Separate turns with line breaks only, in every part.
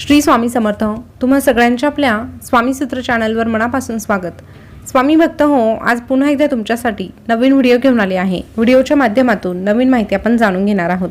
श्री स्वामी समर्थ तुम्हा सगळ्यांच्या आपल्या स्वामी सूत्र चॅनलवर मनापासून स्वागत. स्वामी भक्त हो आज पुन्हा एकदा तुमच्यासाठी नवीन व्हिडिओ घेऊन आले आहे. व्हिडिओच्या माध्यमातून नवीन माहिती आपण जाणून घेणार आहोत.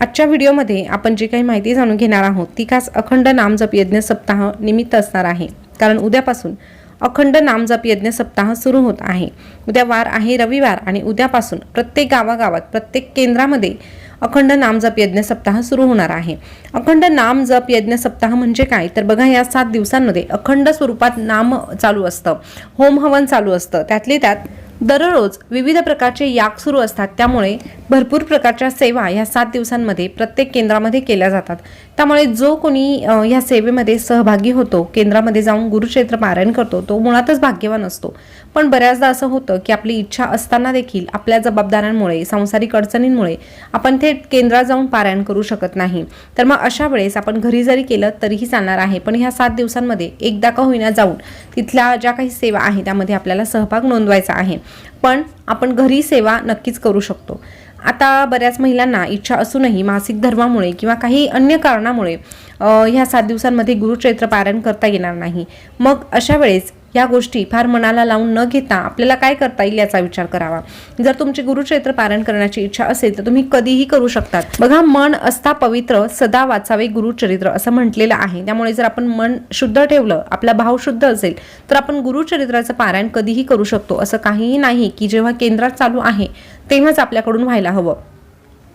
आजच्या व्हिडिओमध्ये आपण जी काही माहिती जाणून घेणार आहोत ती खास अखंड नामजप यज्ञ सप्ताह निमित्त असणार आहे. कारण उद्यापासून अखंड नामजप यज्ञ सप्ताह सुरू होत आहे. उद्या वार आहे रविवार आणि उद्यापासून प्रत्येक गावागावात प्रत्येक केंद्रामध्ये अखंड नामजप यज्ञ सप्ताह सुरू होणार आहे. अखंड नाम जप यज्ञ सप्ताह म्हणजे काय? तर बघा या सात दिवसांमध्ये अखंड स्वरूपात नाम चालू असतं. होम हवन चालू असतं. त्यातली त्यात दररोज विविध प्रकारचे याग सुरू असतात. त्यामुळे भरपूर प्रकारच्या सेवा ह्या सात दिवसांमध्ये प्रत्येक केंद्रामध्ये केल्या जातात. त्यामुळे जो कोणी ह्या सेवेमध्ये सहभागी होतो केंद्रामध्ये जाऊन गुरुक्षेत्र पारायण करतो तो मुळातच भाग्यवान असतो. पण बऱ्याचदा असं होतं की आपली इच्छा असताना देखील आपल्या जबाबदाऱ्यांमुळे सांसारिक अडचणींमुळे आपण थेट केंद्रात जाऊन पारायण करू शकत नाही. तर मग अशा वेळेस आपण घरी जरी केलं तरीही चालणार आहे. पण ह्या सात दिवसांमध्ये एकदा का होईना जाऊन तिथल्या ज्या काही सेवा आहे त्यामध्ये आपल्याला सहभाग नोंदवायचा आहे. पण आपण घरी सेवा नक्कीच करू शकतो. आता बऱ्याच महिलांना इच्छा असूनही मासिक धर्मामुळे किंवा काही अन्य कारणामुळे ह्या सात दिवसांमध्ये गुरुचैत्र पारायण करता येणार नाही. मग अशा वेळेस या गोष्टी फार मनाला लावून न घेता आपल्याला काय करता येईल याचा विचार करावा. जर तुमची गुरुक्षेत्र पारण करण्याची इच्छा असेल तर तुम्ही कधीही करू शकतात. बघा मन असता पवित्र सदा वाचावे गुरुचरित्र असं म्हटलेलं आहे. त्यामुळे जर आपण मन शुद्ध ठेवलं आपला भाव शुद्ध असेल तर आपण गुरुचरित्राचं पारायण कधीही करू शकतो असं काहीही नाही की जेव्हा केंद्रात चालू आहे तेव्हाच आपल्याकडून व्हायला हवं.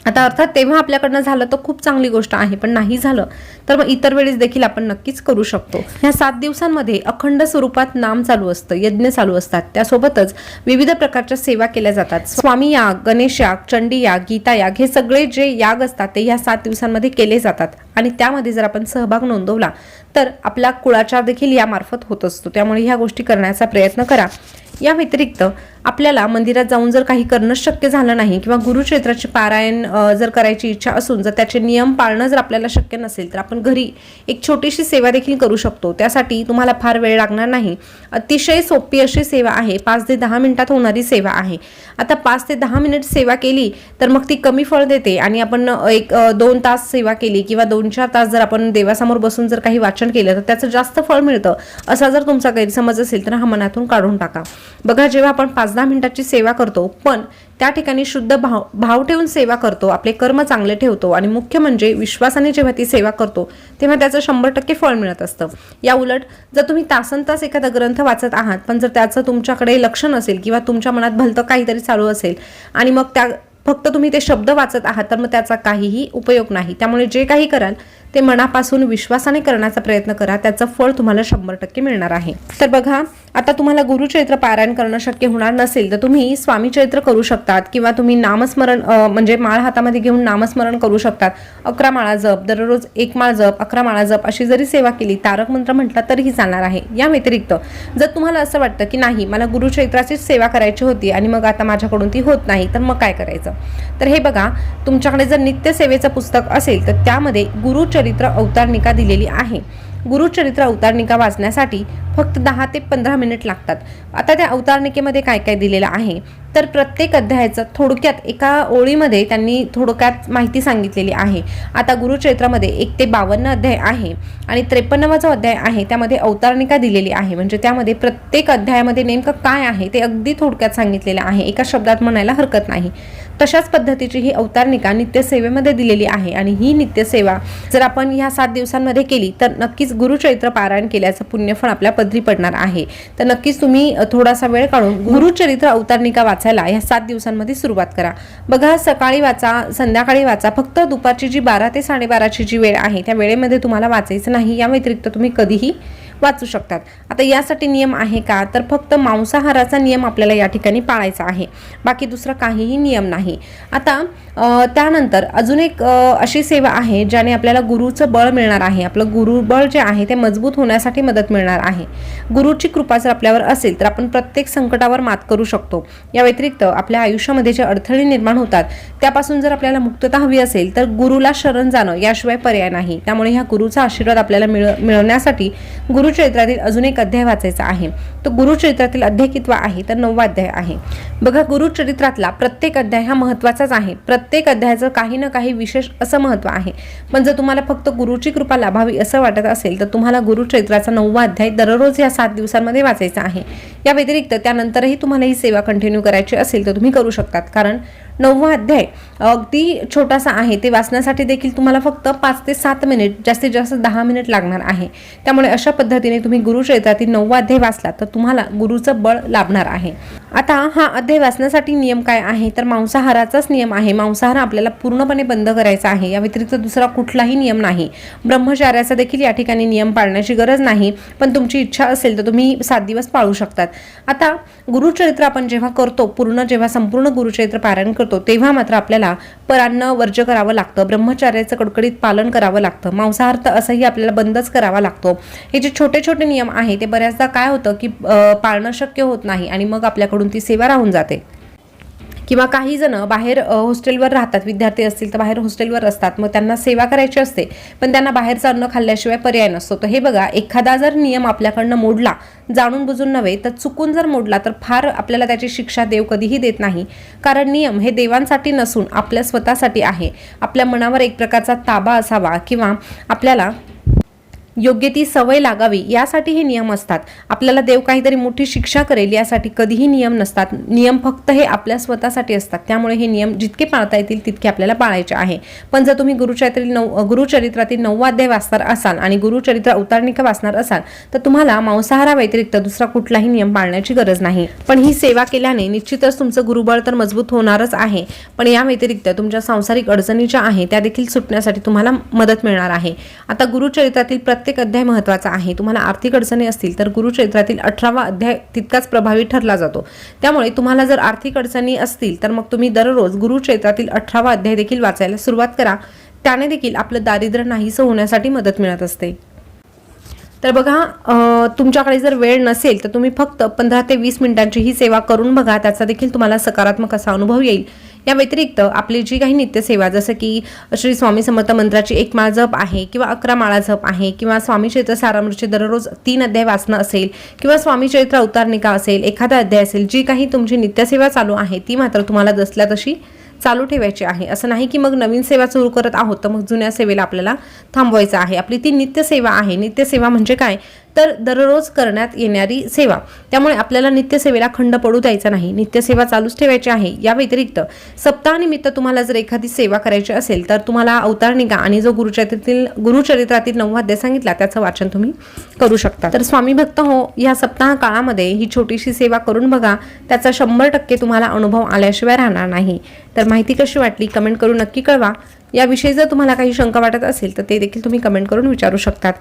आता अर्थात तेव्हा आपल्याकडनं झालं तर खूप चांगली गोष्ट आहे पण नाही झालं तर मग इतर वेळेस देखील आपण नक्कीच करू शकतो. ह्या सात दिवसांमध्ये अखंड स्वरूपात नाम चालू असतं यज्ञ चालू असतात. त्यासोबतच विविध प्रकारच्या सेवा केल्या जातात. स्वामी याग गणेश याग चंडी याग गीता याग हे सगळे जे याग असतात ते ह्या सात दिवसांमध्ये केले जातात. आणि त्यामध्ये जर आपण सहभाग नोंदवला तर आपला कुळाचार देखील यामार्फत होत असतो. त्यामुळे ह्या गोष्टी करण्याचा प्रयत्न करा. या व्यतिरिक्त आपल्याला मंदिरात जाऊन जर काही करणं शक्य झालं नाही किंवा गुरुक्षेत्राचे पारायण जर करायची इच्छा असून जर त्याचे नियम पाळणं जर आपल्याला शक्य नसेल तर आपण घरी एक छोटीशी सेवा देखील करू शकतो. त्यासाठी तुम्हाला फार वेळ लागणार नाही. अतिशय सोपी अशी सेवा आहे. पाच ते दहा मिनिटात होणारी सेवा आहे. आता पाच ते दहा मिनिट सेवा केली तर मग ती कमी फळ देते आणि आपण एक दोन तास सेवा केली किंवा दोन चार तास जर आपण देवासमोर बसून जर काही वाचन केलं तर त्याचं जास्त फळ मिळतं. असा जर तुमचा गैरसमज असेल तर हा मनातून काढून टाका. बघा जेव्हा आपण पाच पाच दहा मिनिटाची सेवा करतो पण त्या ठिकाणी शुद्ध भाव भाव ठेवून सेवा करतो आपले कर्म चांगले ठेवतो आणि मुख्य म्हणजे विश्वासाने जेव्हा ती सेवा करतो तेव्हा त्याचं शंभर टक्के फळ मिळत असतं. या उलट जर तुम्ही तासन तास एखादा ग्रंथ वाचत आहात पण जर त्याचं तुमच्याकडे लक्ष नसेल किंवा तुमच्या मनात भलतं काहीतरी चालू असेल आणि मग त्या फक्त तुम्ही ते शब्द वाचत आहात तर मग त्याचा काहीही उपयोग नाही. त्यामुळे जे काही कराल ते मनापासून विश्वासाने करण्याचा प्रयत्न करा. त्याचं फळ तुम्हाला शंभर टक्के मिळणार आहे. तर बघा आता तुम्हाला गुरुचरित्र पारायण करणं शक्य होणार नसेल तर तुम्ही स्वामी चरित्र करू शकतात किंवा तुम्ही नामस्मरण म्हणजे माळ हातामध्ये घेऊन नामस्मरण करू शकतात. अकरा माळा जप दररोज एक माळ जप अकरा माळा जप अशी जरी सेवा केली तारक मंत्र म्हटला तरीही चालणार आहे. या व्यतिरिक्त जर तुम्हाला असं वाटतं की नाही मला गुरुचैत्राचीच सेवा करायची होती आणि मग आता माझ्याकडून ती होत नाही तर मग काय करायचं? तर हे बघा तुमच्याकडे जर नित्य सेवेचं पुस्तक असेल तर त्यामध्ये गुरुचरित्र अवतारनिका दिलेली आहे. गुरुचरित्र अवतारनिका वाचण्यासाठी फक्त दहा ते पंधरा मिनिट लागतात. आता त्या अवतारनिकेमध्ये काय काय दिलेलं आहे? तर प्रत्येक अध्यायाचं थोडक्यात एका ओळीमध्ये त्यांनी थोडक्यात माहिती सांगितलेली आहे. आता गुरुचरित्रामध्ये एक ते बावन्न अध्याय आहे आणि त्रेपन्नवा जो अध्याय आहे. त्यामध्ये अवतारणिका दिलेली आहे. म्हणजे त्यामध्ये प्रत्येक अध्यायामध्ये नेमकं काय आहे ते अगदी थोडक्यात सांगितलेलं आहे. एका शब्दात म्हणायला हरकत नाही. तशाच पद्धतीची ही अवतारणिका नित्यसेवेमध्ये दिलेली आहे आणि ही नित्यसेवा जर आपण ह्या सात दिवसांमध्ये केली तर नक्कीच गुरुचरित्र पारायण केल्याचं पुण्यफळ आपल्या पदरी पडणार आहे. तर नक्कीच तुम्ही थोडासा वेळ काढून गुरुचरित्र अवतारणिका वाच. वाचायला ह्या सात दिवसांमध्ये सुरुवात करा. बघा सकाळी वाचा संध्याकाळी वाचा. फक्त दुपारची जी बारा ते साडेबाराची जी वेळ आहे त्या वेळेमध्ये तुम्हाला वाचायचं नाही. या व्यतिरिक्त तुम्ही कधीही वाचू शकतात. आता यासाठी नियम आहे का? तर फक्त मांसाहाराचा नियम आपल्याला या ठिकाणी पाळायचा आहे. बाकी दुसरा काहीही नियम नाही. आता त्यानंतर अजून एक अशी सेवा आहे ज्याने आपल्याला गुरुचं बळ मिळणार आहे. आपलं गुरुबळ जे आहे ते मजबूत होण्यासाठी मदत मिळणार आहे. गुरुची कृपा जर आपल्यावर असेल तर आपण प्रत्येक संकटावर मात करू शकतो. या व्यतिरिक्त आपल्या आयुष्यामध्ये जे अडथळे निर्माण होतात त्यापासून जर आपल्याला मुक्तता हवी असेल तर गुरुला शरण जाणं याशिवाय पर्याय नाही. त्यामुळे ह्या गुरुचा आशीर्वाद आपल्याला मिळ मिळवण्यासाठी गुरु गुरुचरित्रातील अजून एक अध्याय वाचायचा आहे. तो गुरुचरित्रातील अध्याय कितवा आहे तर नववा अध्याय आहे. बघा गुरुचरित्रातला प्रत्येक अध्याय हा महत्वाचाच आहे. प्रत्येक अध्यायाचं काही ना काही विशेष असं महत्त्व आहे. पण जर तुम्हाला फक्त गुरुची कृपा लाभावी असं वाटत असेल तर तुम्हाला गुरुचरित्राचा नववा अध्याय दररोज या सात दिवसांमध्ये वाचायचा आहे. या व्यतिरिक्त त्यानंतरही तुम्हाला ही सेवा कंटिन्यू करायची असेल तर तुम्ही करू शकतात. कारण नववा अध्याय. अगदी छोटासा आहे. ते वाचण्यासाठी देखील तुम्हाला फक्त पाच ते सात मिनिट जास्तीत जास्त दहा मिनिट लागणार आहे. त्यामुळे अशा पद्धतीने तुम्ही गुरुचरित्रातील नववा अध्याय वाचला तर तुम्हाला गुरुचं बळ लाभणार आहे. आता हा अध्याय वाचण्यासाठी नियम काय आहे? तर मांसाहाराचाच नियम आहे. मांसाहार आपल्याला पूर्णपणे बंद करायचा आहे. या व्यतिरिक्त दुसरा कुठलाही नियम नाही. ब्रह्मचार्याचा देखील या ठिकाणी नियम पाळण्याची गरज नाही. पण तुमची इच्छा असेल तर तुम्ही सात दिवस पाळू शकतात. आता गुरुचरित्र आपण जेव्हा करतो पूर्ण जेव्हा संपूर्ण गुरुचरित्र पारायण करतो तेव्हा मात्र आपल्याला परान्न वर्ज करावं लागतं ब्रह्मचार्याचं कडकडीत पालन करावं लागतं मांसाहार तर असंही आपल्याला बंदच करावा लागतो. हे जे छोटे छोटे नियम आहे ते बऱ्याचदा काय होतं की पाळणं शक्य होत नाही आणि मग आपल्याकडून ती सेवा राहून जाते. किंवा काही जण बाहेर हॉस्टेलवर राहतात विद्यार्थी असतील तर बाहेर हॉस्टेलवर असतात मग त्यांना सेवा करायची असते पण त्यांना बाहेरचं अन्न खाल्ल्याशिवाय पर्याय नसतो. तर हे बघा एखादा जर नियम आपल्याकडनं मोडला जाणून बुजून नव्हे तर चुकून जर मोडला तर फार आपल्याला त्याची शिक्षा देव कधीही देत नाही. कारण नियम हे देवांसाठी नसून आपल्या स्वतःसाठी आहे. आपल्या मनावर एक प्रकारचा ताबा असावा किंवा आपल्याला योग्य ती सवय लागावी यासाठी हे नियम असतात. आपल्याला देव काहीतरी मोठी शिक्षा करेल यासाठी कधीही नियम नसतात. नियम फक्त हे आपल्या स्वतःसाठी असतात. त्यामुळे हे नियम जितके पाळता येतील तितके आपल्याला पाळायचे आहे. पण जर तुम्ही गुरुचरित्रातील नऊ गुरुचरित्रातील नववाध्याय वाचणार असाल आणि गुरुचरित्र अवतारणिका वाचणार असाल तर तुम्हाला मांसाहाराव्यतिरिक्त दुसरा कुठलाही नियम पाळण्याची गरज नाही. पण ही सेवा केल्याने निश्चितच तुमचं गुरुबळ तर मजबूत होणारच आहे. पण या व्यतिरिक्त तुमच्या सांसारिक अडचणी ज्या आहे त्या देखील सुटण्यासाठी तुम्हाला मदत मिळणार आहे. आता गुरुचरित्रातील प्रत्येक प्रत्येक अध्याय महत्त्वाचा आहे. तुम्हाला आर्थिक अडचणी असतील तर गुरुक्षेत्रातील अठरावा अध्याय तितकाच प्रभावी ठरला जातो. त्यामुळे तुम्हाला जर आर्थिक अडचणी असतील तर मग तुम्ही दररोज गुरुक्षेत्रातील अठरावा अध्याय देखील वाचायला सुरुवात करा. त्याने देखील आपलं दारिद्र्य नाहीसं होण्यासाठी मदत मिळत असते. तर बघा तुमच्याकडे जर वेळ नसेल तर तुम्ही फक्त पंधरा ते वीस मिनिटांची ही सेवा करून बघा. त्याचा देखील तुम्हाला सकारात्मक असा अनुभव येईल. या व्यतिरिक्त आपली जी काही नित्यसेवा जसं की श्री स्वामी समर्थ मंत्राची एक माळ जप आहे किंवा अकरा माळा जप आहे किंवा स्वामी चरित्र सारामृतचे दररोज तीन अध्याय वाचणं असेल किंवा स्वामी चरित्र अवतारणिका असेल एखादा अध्याय असेल जी काही तुमची नित्यसेवा चालू आहे ती मात्र तुम्हाला दसल्या तशी चालू ठेवायची आहे. असं नाही की मग नवीन सेवा सुरू करत आहोत तर मग जुन्या सेवेला आपल्याला थांबवायचं आहे. आपली ती नित्यसेवा आहे. नित्यसेवा म्हणजे काय? तर दररोज करण्यात येणारी सेवा. त्यामुळे आपल्याला नित्यसेवेला खंड पडू द्यायचा नाही. नित्यसेवा चालूच ठेवायची आहे. या व्यतिरिक्त सप्ताहानिमित्त तुम्हाला जर एखादी सेवा करायची असेल तर तुम्हाला अवतारणिका आणि जो गुरुचरित्रातील गुरुचरित्रातील नऊ अध्याय सांगितला त्याचं वाचन तुम्ही करू शकता. तर स्वामी भक्त हो या सप्ताह काळामध्ये ही छोटीशी सेवा करून बघा. त्याचा शंभर टक्के तुम्हाला अनुभव आल्याशिवाय राहणार नाही. तर माहिती कशी वाटली कमेंट करून नक्की कळवा. याविषयी जर तुम्हाला काही शंका वाटत असेल तर ते देखील तुम्ही कमेंट करून विचारू शकतात.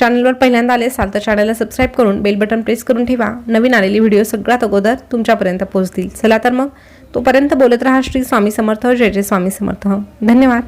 चॅनलवर पहिल्यांदा आले असाल तर चॅनलला सबस्क्राईब करून बेल बटन प्रेस करून ठेवा. नवीन आलेली व्हिडिओ सगळ्यात अगोदर तुमच्यापर्यंत पोहोचतील. चला तर मग तोपर्यंत बोलत राहा श्री स्वामी समर्थ. जय जय स्वामी समर्थ. धन्यवाद.